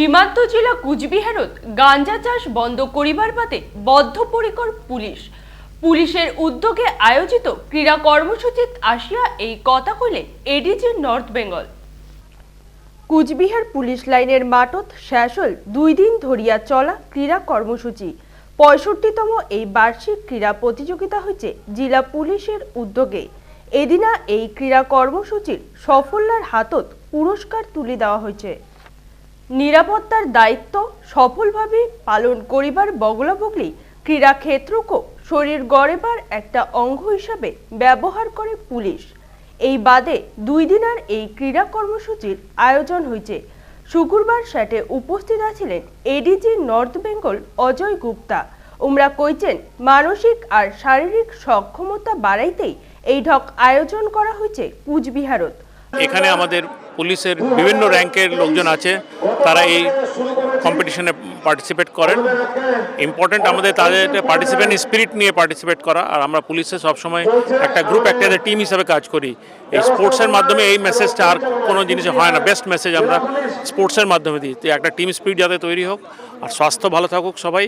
সীমান্ত জেলা কুচবিহারত গাঞ্জা চাষ বন্ধ করিবার বাদে বদ্ধপরিকর পুলিশ। পুলিশের উদ্যোগে আয়োজিত ক্রীড়া কর্মসূচিত আসিয়া এই কথা কইলে ADG North Bengal. Coochbehar police লাইনের মাঠত শেষল দুই দিন ধরিয়া চলা ক্রীড়া কর্মসূচি। পঁয়ষট্টিতম এই বার্ষিক ক্রীড়া প্রতিযোগিতা হয়েছে জেলা পুলিশের উদ্যোগে। এদিনা এই ক্রীড়া কর্মসূচির সফল্যার হাতত পুরস্কার তুলে দেওয়া হয়েছে নিরাপত্তার দায়িত্ব সফলভাবে পালন করিবার বগলা বগলি ক্রীড়া ক্ষেত্রকে শরীর গড়েবার একটা অঙ্গ হিসাবে ব্যবহার করে পুলিশ। এই বাদে দুই দিনের এই ক্রীড়া কর্মসূচির আয়োজন হয়েছে শুক্রবার সেটে উপস্থিত আছিলেন এডিজি নর্থ বেঙ্গল অজয় গুপ্তা। উমরা কইছেন, মানসিক আর শারীরিক সক্ষমতা বাড়াইতেই এই ঢক আয়োজন করা হয়েছে কুচবিহারত। এখানে আমাদের পুলিশের বিভিন্ন র্যাঙ্কের লোকজন আছে, তারা এই কম্পিটিশনে পার্টিসিপেট করেন। ইম্পর্ট্যান্ট আমাদের তাদের পার্টিসিপেন্ট স্পিরিট নিয়ে পার্টিসিপেট করা, আর আমরা পুলিশে সবসময় একটা গ্রুপ একটা টিম হিসাবে কাজ করি। এই স্পোর্টসের মাধ্যমে এই মেসেজটা আর কোনো জিনিসে হয় না। বেস্ট মেসেজ আমরা স্পোর্টসের মাধ্যমে দিই। তো একটা টিম স্পিরিট যাতে তৈরি হোক, আর স্বাস্থ্য ভালো থাকুক সবাই,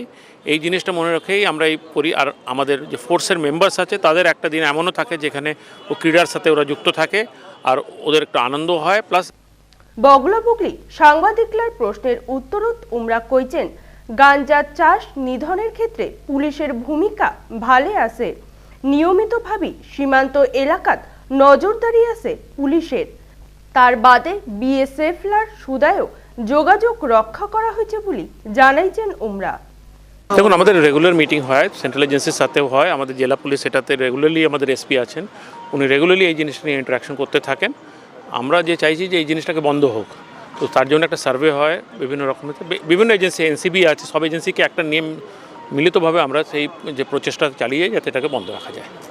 এই জিনিসটা মনে রেখেই আমরা এই করি। আর আমাদের যে ফোর্সের মেম্বার্স আছে, তাদের একটা দিন এমনও থাকে যেখানে ও ক্রীড়ার সাথে ওরা যুক্ত থাকে। আর ওদের একটা আনন্দ হয় প্লাস বগলা বুগলি সাংবাদিকলার প্রশ্নের উত্তরত উমরা কইছেন, গাঞ্জা চাষ নিধনের ক্ষেত্রে পুলিশের ভূমিকা ভালে আছে। নিয়মিতভাবে সীমান্ত এলাকাত নজরদারি আছে পুলিশের। তার বাদে বিএসএফলার সুদায়ও যোগাযোগ রক্ষা করা হয়েছে বলে জানাইছেন উমরা। দেখুন, আমাদের রেগুলার মিটিং হয় সেন্ট্রাল এজেন্সির সাথেও হয়, আমাদের জেলা পুলিশ সেটাতে রেগুলারলি আমাদের এসপি আছেন, উনি রেগুলারলি এই জিনিসটা নিয়ে ইন্টারাকশন করতে থাকেন। আমরা যে চাইছি যে এই জিনিসটাকে বন্ধ হোক, তো তার জন্য একটা সার্ভে হয়, বিভিন্ন রকমের বিভিন্ন এজেন্সি এনসিবি আছে, সব এজেন্সিকে একটা নিয়ম মিলিতভাবে আমরা সেই যে প্রচেষ্টা চালিয়ে যাতে এটাকে বন্ধ রাখা যায়।